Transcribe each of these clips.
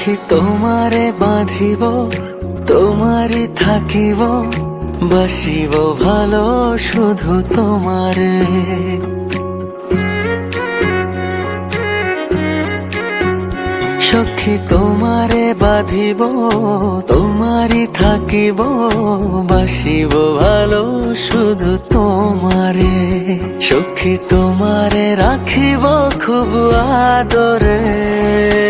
সখী তোমারে বাঁধিব, তোমারই থাকিব, বাসিব ভালো শুধু তোমারে। সখী তোমারে বাঁধিব, তোমারই থাকিব, বাসিব ভালো শুধু তোমারে। সখী তোমারে রাখিব খুব আদরে।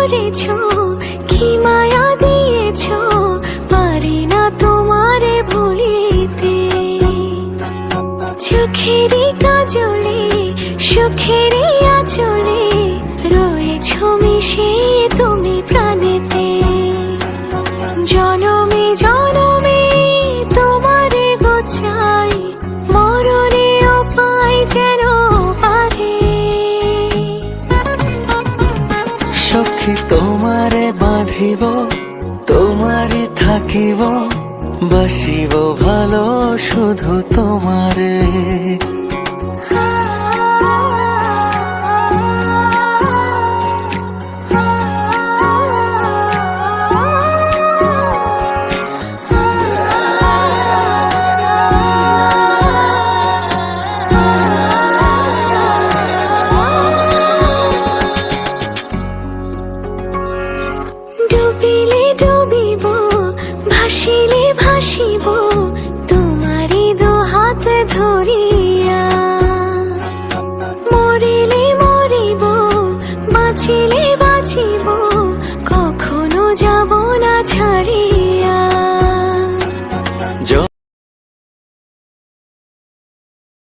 করেছ? কি মায়া দিয়েছ? পারি না তোমারে ভুলিতে। চোখেরই কাজলে সুখেরই আচলে বাঁধিব তোমারই থাকিব বাসিব ভালো শুধু তোমারে। to be